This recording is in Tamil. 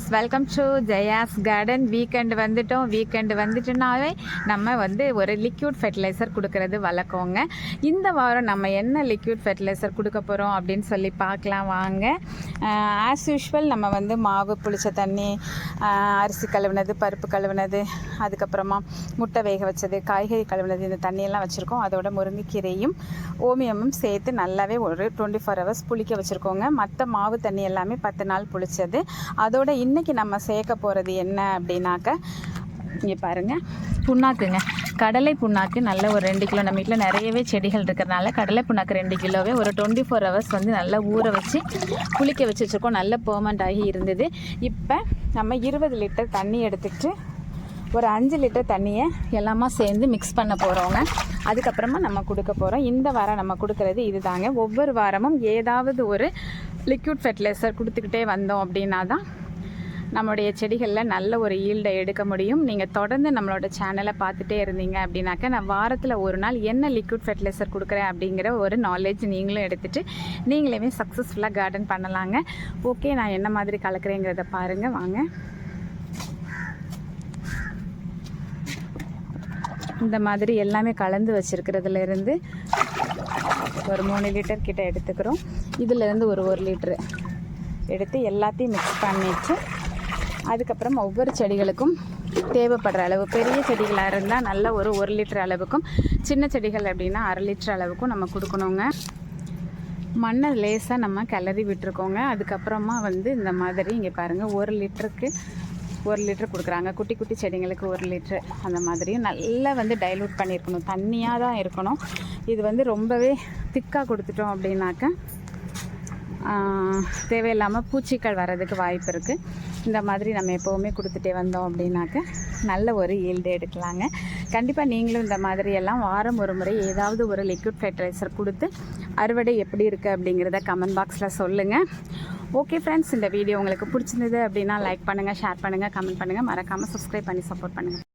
Friends welcome to Jaya's garden weekend வந்துட்டோம். வீக்கெண்டு வந்துட்டுனாவே நம்ம வந்து ஒரு லிக்யூட் ஃபெர்டிலைசர் கொடுக்கறது வழக்கங்க இந்த வாரம் நம்ம என்ன லிக்யூட் ஃபெர்டிலைசர் கொடுக்க போகிறோம் அப்படின்னு சொல்லி பார்க்கலாம். வாங்க. ஆஸ் யூஷுவல் நம்ம வந்து மாவு புளிச்ச தண்ணி அரிசி கழுவுனது பருப்பு கழுவுனது அதுக்கப்புறமா முட்டை வேக வச்சது காய்கறி கழுவுனது இந்த தண்ணியெல்லாம் வச்சுருக்கோம். அதோட முருங்கைக்கீரையும் ஓமியமும் சேர்த்து நல்லாவே ஒரு டுவெண்ட்டி ஃபோர் ஹவர்ஸ் புளிக்க வச்சுருக்கோங்க. மற்ற மாவு தண்ணி எல்லாமே பத்து நாள் புளிச்சது. அதோட இன்றைக்கி நம்ம சேர்க்க போகிறது என்ன அப்படின்னாக்க இங்கே பாருங்கள் புண்ணாக்குங்க. கடலை புண்ணாக்கு நல்ல ஒரு ரெண்டு கிலோ. நம்ம வீட்டில் நிறையவே செடிகள் இருக்கிறனால கடலை புண்ணாக்கு ரெண்டு கிலோவே ஒரு டுவெண்ட்டி ஃபோர் ஹவர்ஸ் வந்து நல்லா ஊற வச்சு புளிக்க வச்சு வச்சுருக்கோம். நல்ல பெர்மனண்ட் ஆகி இருந்தது. இப்போ நம்ம இருபது லிட்டர் தண்ணி எடுத்துக்கிட்டு ஒரு அஞ்சு லிட்டர் தண்ணியை எல்லாமே சேர்ந்து மிக்ஸ் பண்ண போகிறோங்க அதுக்கப்புறமா நம்ம கொடுக்க போகிறோம் இந்த வாரம் நம்ம கொடுக்கறது இதுதாங்க. ஒவ்வொரு வாரமும் ஏதாவது ஒரு லிக்யூட் ஃபெர்டிலைசர் கொடுத்துக்கிட்டே வந்தோம் அப்படின்னா தான் நம்மளுடைய செடிகளில் நல்ல ஒரு ஈல்டை எடுக்க முடியும். நீங்கள் தொடர்ந்து நம்மளோட சேனலை பார்த்துட்டே இருந்தீங்க அப்படின்னாக்கா நான் வாரத்தில் ஒரு நாள் என்ன லிக்விட் ஃபெர்டிலைசர் கொடுக்குறேன் அப்படிங்கிற ஒரு நாலேஜ் நீங்களும் எடுத்துகிட்டு நீங்களுமே சக்ஸஸ்ஃபுல்லாக கார்டன் பண்ணலாங்க. ஓகே நான் என்ன மாதிரி கலக்குறேங்கிறத பாருங்கள் வாங்க. இந்த மாதிரி எல்லாமே கலந்து வச்சுருக்கிறதுலேருந்து ஒரு மூணு லிட்டர் கிட்ட எடுத்துக்கிறோம். இதிலேருந்து ஒரு ஒரு லிட்ரு எடுத்து எல்லாத்தையும் மிக்ஸ் பண்ணிட்டு அதுக்கப்புறம் ஒவ்வொரு செடிகளுக்கும் தேவைப்படுற அளவு பெரிய செடிகளாக இருந்தால் நல்ல ஒரு ஒரு லிட்டர் அளவுக்கும் சின்ன செடிகள் அப்படின்னா அரை லிட்டர் அளவுக்கும் நம்ம கொடுக்கணுங்க. மண்ணை லேசாக நம்ம கிளறி விட்டுருக்கோங்க. அதுக்கப்புறமா வந்து இந்த மாதிரி இங்கே பாருங்கள் ஒரு லிட்டருக்கு ஒரு லிட்டர் கொடுக்குறாங்க. குட்டி குட்டி செடிங்களுக்கு ஒரு லிட்ரு அந்த மாதிரியும் நல்லா வந்து டைலூட் பண்ணியிருக்கணும். தண்ணியாக தான் இருக்கணும். இது வந்து ரொம்பவே திக்காக கொடுத்துட்டோம் அப்படின்னாக்க தேவையில்லாமல் பூச்சிகள் வர்றதுக்கு வாய்ப்பு இருக்குது இந்த மாதிரி நம்ம எப்போவுமே கொடுத்துட்டே வந்தோம் அப்படின்னாக்க நல்ல ஒரு ஈல்டு எடுக்கலாங்க. கண்டிப்பாக நீங்களும் இந்த மாதிரி எல்லாம் வாரம் ஒரு முறை ஏதாவது ஒரு லிக்விட் ஃபெர்டிலைசர் கொடுத்து அறுவடை எப்படி இருக்குது அப்படிங்கிறத கமெண்ட் பாக்ஸில் சொல்லுங்கள் ஓகே ஃப்ரெண்ட்ஸ் இந்த வீடியோ உங்களுக்கு பிடிச்சிருந்தது அப்படின்னா லைக் பண்ணுங்கள் ஷேர் பண்ணுங்கள் கமெண்ட் பண்ணுங்கள் மறக்காமல் சப்ஸ்கிரைப் பண்ணி சப்போர்ட் பண்ணுங்கள்